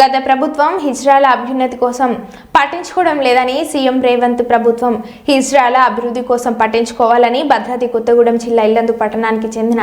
గత ప్రభుత్వం హిజ్రాల అభ్యున్నతి కోసం పట్టించుకోవడం లేదని సీఎం రేవంత్ ప్రభుత్వం హిజ్రాల అభివృద్ధి కోసం పట్టించుకోవాలని భద్రాద్రి కొత్తగూడెం జిల్లా ఇల్లందు పట్టణానికి చెందిన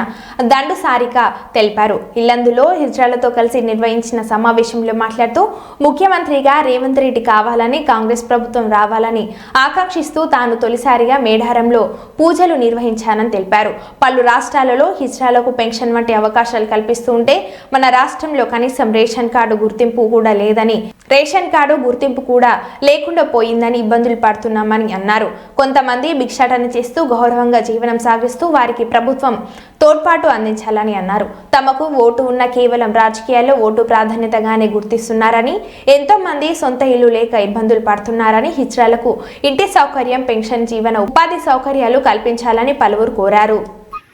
దండు సారిక తెలిపారు. ఇల్లందులో హిజ్రాలతో కలిసి నిర్వహించిన సమావేశంలో మాట్లాడుతూ ముఖ్యమంత్రిగా రేవంత్ రెడ్డి కావాలని కాంగ్రెస్ ప్రభుత్వం రావాలని ఆకాంక్షిస్తూ తాను తొలిసారిగా మేడారంలో పూజలు నిర్వహించానని తెలిపారు. పలు రాష్ట్రాలలో హిజ్రాలకు పెన్షన్ వంటి అవకాశాలు కల్పిస్తూ ఉంటే మన రాష్ట్రంలో కనీసం రేషన్ కార్డు గుర్తింపు కూడా లేదని రేషన్ కార్డు గుర్తింపు కూడా లేకుండా పోయిందని ఇబ్బందులు పడుతున్నామని అన్నారు. కొంతమంది భిక్షాటన చేస్తూ గౌరవంగా జీవనం సాగిస్తూ వారికి ప్రభుత్వం తోడ్పాటు అందించాలని అన్నారు. తమకు ఓటు ఉన్న కేవలం రాజకీయాల్లో ఓటు ప్రాధాన్యతగానే గుర్తిస్తున్నారని ఎంతో మంది సొంత ఇల్లు లేక ఇబ్బందులు పడుతున్నారని హిజ్రాలకు ఇంటి సౌకర్యం పెన్షన్ జీవన ఉపాధి సౌకర్యాలు కల్పించాలని పలువురు కోరారు.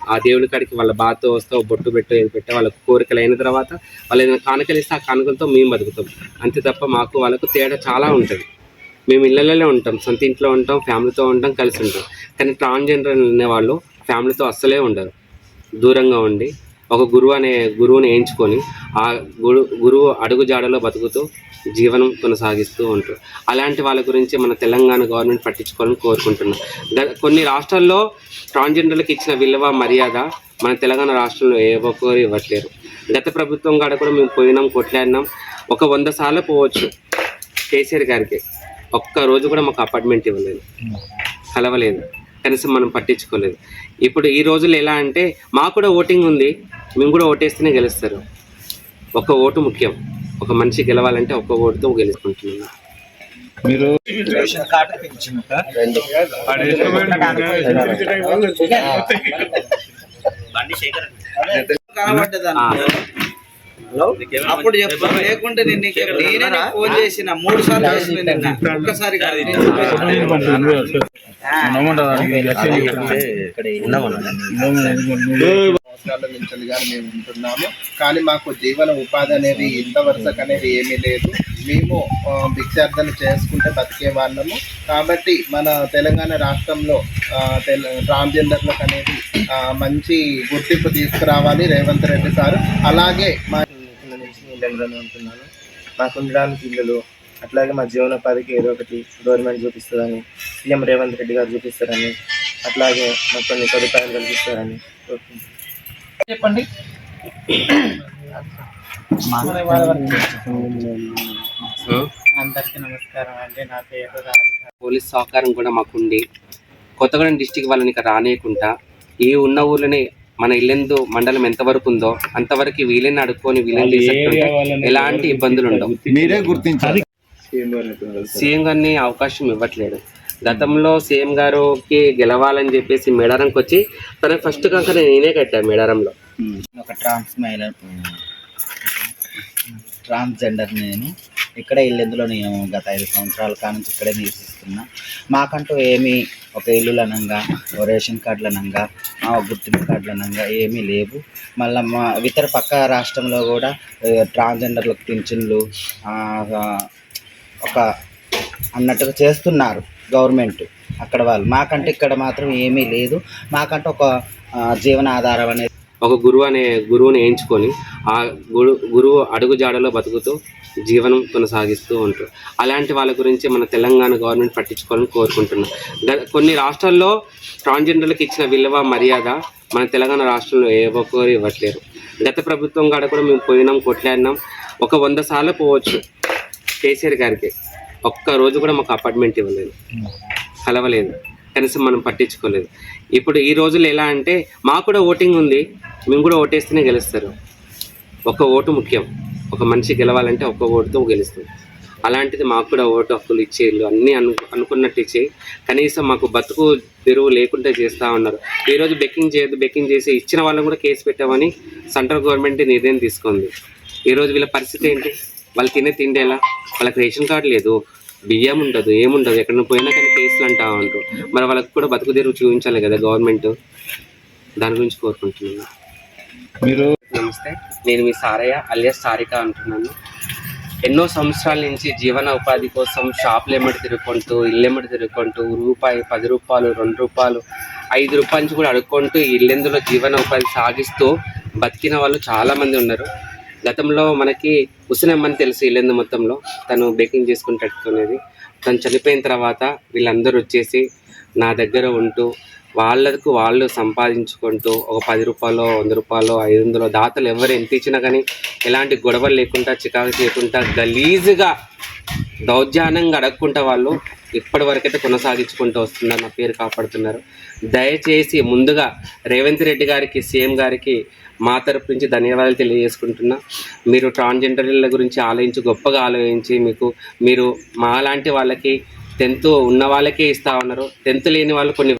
ఆ దేవుని కాడికి వాళ్ళ బాధతో వస్తే బొట్టు పెట్టు ఏది పెట్టే వాళ్ళ కోరికలు అయిన తర్వాత వాళ్ళు ఏదైనా కానుకలు ఇస్తే ఆ కానుకలతో మేము బతుకుతాం. అంతే తప్ప మాకు వాళ్ళకు తేడా చాలా ఉంటుంది. మేము ఇళ్ళలోనే ఉంటాం సొంత ఇంట్లో ఉంటాం ఫ్యామిలీతో ఉంటాం కలిసి ఉంటాం. కానీ ట్రాన్స్జెండర్ అనే వాళ్ళు ఫ్యామిలీతో అస్సలే ఉండరు. దూరంగా ఉండి ఒక గురువు అనే గురువుని ఎంచుకొని ఆ గురు గురువు అడుగు జాడలో బతుకుతూ జీవనం కొనసాగిస్తూ ఉంటారు అలాంటి వాళ్ళ గురించి మన తెలంగాణ గవర్నమెంట్ పట్టించుకోవాలని కోరుకుంటున్నాం. కొన్ని రాష్ట్రాల్లో ట్రాన్స్జెండర్లకు ఇచ్చిన విలువ మర్యాద మన తెలంగాణ రాష్ట్రంలో ఏ ఒక్కరు ఇవ్వట్లేరు. గత ప్రభుత్వం కాడ కూడా మేము పోయినాం కొట్లాడినాం. ఒక వంద సార్లు పోవచ్చు కేసీఆర్ గారికి. ఒక్క రోజు కూడా మాకు అపార్ట్మెంట్ ఇవ్వలేదు. కలవలేదు. కనీసం మనం పట్టించుకోలేదు. ఇప్పుడు ఈ రోజుల్లో ఎలా అంటే మాకు కూడా ఓటింగ్ ఉంది మేము కూడా ఓటేస్తేనే గెలుస్తారు. ఒక ఓటు ముఖ్యం. ఒక మనిషి గెలవాలంటే ఒక్క ఓటుతో గెలుచుకుంటున్నాం. మీరు రేషన్ కార్డు పెన్షన్ రెండు అప్పుడు చెప్పు. లేకుంటే నేను నీకు నేనే నీకు ఫోన్ చేసిన. మూడు సార్లు చేసిన నిన్న. ఒక్కసారి కాదు. సంవత్సరాల నుంచి కానీ మేము ఉంటున్నాము. కానీ మాకు జీవన ఉపాధి అనేది ఇంతవరకు అనేది ఏమీ లేదు. మేము భిక్షార్థన చేసుకుంటే బతికే వాళ్ళము. కాబట్టి మన తెలంగాణ రాష్ట్రంలో ట్రాన్స్జెండర్లకు అనేది ఆ, మంచి గుర్తింపు తీసుకురావాలి రేవంత్ రెడ్డి సార్. అలాగే మా బెంగళూరులో ఉంటున్నాను. మాకు ఉండడానికి ఇల్లులు అట్లాగే మా జీవనోపాధికి ఏదో ఒకటి గవర్నమెంట్ చూపిస్తుందని సీఎం రేవంత్ రెడ్డి గారు చూపిస్తారని అట్లాగే మాకు కొన్ని సదుపాయాలు కల్పిస్తారని చెప్పండి. అందరికీ నమస్కారం అండి. నా పేరు పోలీస్ సహకారం కూడా మాకుండి కొత్తగూడెం డిస్టిక్ వాళ్ళని ఇక్కడ రానియకుండా ఈ ఉన్న ఊర్లోనే మన ఇల్లెందు మండలం ఎంతవరకు ఉందో అంతవరకు వీళ్ళని అడుక్కొని వీళ్ళని తీసుకుంటే ఎలాంటి ఇబ్బందులు ఉండవు. మీరే గుర్తించాలి. సీఎం గారిని అవకాశం ఇవ్వట్లేదు. గతంలో సీఎం గారికి గెలవాలని చెప్పేసి మేడారంకి వచ్చి తనకు ఫస్ట్ కంకర నేనే కట్టాను మేడారంలో. ఒక ట్రాన్స్ మహిళ ట్రాన్స్జెండర్ నేను. ఇక్కడ ఇల్లెందులో నేను గత ఐదు సంవత్సరాల కానుంచి ఇక్కడే నివసిస్తున్నా. మాకంటూ ఏమీ ఒక ఇల్లులు అనంగా ఓ రేషన్ కార్డులు అనంగా గుర్తింపు కార్డులు అనంగా ఏమీ లేవు. మళ్ళీ మా ఇతర పక్క రాష్ట్రంలో కూడా ట్రాన్స్జెండర్లకు పింఛన్లు ఒక అన్నట్టుగా చేస్తున్నారు గవర్నమెంట్. అక్కడ వాళ్ళు. మాకంటే ఇక్కడ మాత్రం ఏమీ లేదు. మాకంటే ఒక జీవనాధారం అనేది ఒక గురువు అనే గురువుని ఎంచుకొని ఆ గురు గురువు అడుగు జాడలో బతుకుతూ జీవనం కొనసాగిస్తూ ఉంటారు. అలాంటి వాళ్ళ గురించి మన తెలంగాణ గవర్నమెంట్ పట్టించుకోవాలని కోరుకుంటున్నాం. గ- కొన్ని రాష్ట్రాల్లో ట్రాన్స్జెండర్లకు ఇచ్చిన విలువ మర్యాద మన తెలంగాణ రాష్ట్రంలో ఏ ఒక్కరు ఇవ్వట్లేరు. గత ప్రభుత్వం కాడ కూడా మేము పోయినాం కొట్లాడినాం. ఒక వంద సార్లు పోవచ్చు కేసీఆర్ గారికి. ఒక్క రోజు కూడా మాకు అపార్ట్మెంట్ ఇవ్వలేదు. కలవలేదు. కనీసం మనం పట్టించుకోలేదు. ఇప్పుడు ఈ రోజుల్లో ఎలా అంటే మాకు కూడా ఓటింగ్ ఉంది. మేము కూడా ఓటేస్తేనే గెలుస్తారు. ఒక ఓటు ముఖ్యం. ఒక మనిషి గెలవాలంటే ఒక్క ఓటుతో గెలుస్తుంది. అలాంటిది మాకు కూడా ఓటు హక్కులు ఇచ్చేళ్ళు అన్నీ అను అనుకున్నట్టు ఇచ్చేయి. కనీసం మాకు బతుకు తెరువు లేకుండా చేస్తూ ఉన్నారు. ఈరోజు బెక్కింగ్ చేయొద్దు బెక్కింగ్ చేసి ఇచ్చిన వాళ్ళని కూడా కేసు పెట్టామని సెంట్రల్ గవర్నమెంట్ నిర్ణయం తీసుకుంది. ఈరోజు వీళ్ళ పరిస్థితి ఏంటి? వాళ్ళు తినే తిండి ఎలా? వాళ్ళకి రేషన్ కార్డు లేదు. బియ్యం ఉండదు ఏముండదు. ఎక్కడ పోయినా కానీ కేసులు అంటా ఉంటారు. మరి వాళ్ళకి కూడా బతుకు తెరువు చూపించాలి కదా గవర్నమెంట్. దాని గురించి కోరుకుంటున్నాను. మీరు నమస్తే నేను మీ సారయ్య అలియాస్ సారిక అంటున్నాను. ఎన్నో సంవత్సరాల నుంచి జీవన ఉపాధి కోసం షాపులు ఎమ్మడి తిరుగుకుంటూ ఇల్లు ఎమ్మడి తిరుగుకుంటూ రూపాయి పది రూపాయలు రెండు రూపాయలు ఐదు రూపాయల నుంచి కూడా అడుక్కుంటూ ఇల్లెందులో జీవన ఉపాధి సాగిస్తూ బతికిన వాళ్ళు చాలామంది ఉన్నారు. గతంలో మనకి ఉసినమ్మని తెలుసు ఇల్లందు మొత్తంలో. తను బేకింగ్ చేసుకుని పెట్టుకునేది. తను చనిపోయిన తర్వాత వీళ్ళందరూ వచ్చేసి నా దగ్గర ఉంటూ వాళ్ళకు వాళ్ళు సంపాదించుకుంటూ ఒక పది రూపాయలు వంద రూపాయలు ఐదు వందలు దాతలు ఎవరు ఎంత ఇచ్చినా కానీ ఎలాంటి గొడవలు లేకుండా చికాకు లేకుండా గలీజుగా దౌర్జానంగా అడగకుండా వాళ్ళు ఇప్పటి వరకైతే కొనసాగించుకుంటూ వస్తున్నారు. నా పేరు కాపాడుతున్నారు. దయచేసి ముందుగా రేవంత్ రెడ్డి గారికి సీఎం గారికి మా తరపు నుంచి ధన్యవాదాలు తెలియజేసుకుంటున్నా. మీరు ట్రాన్స్జెండర్ల గురించి ఆలోచించి గొప్పగా ఆలోచించి మీకు మీరు మా లాంటి వాళ్ళకి టెన్త్ ఉన్న వాళ్ళకే ఇస్తా ఉన్నారు. టెన్త్ లేని వాళ్ళు కొన్ని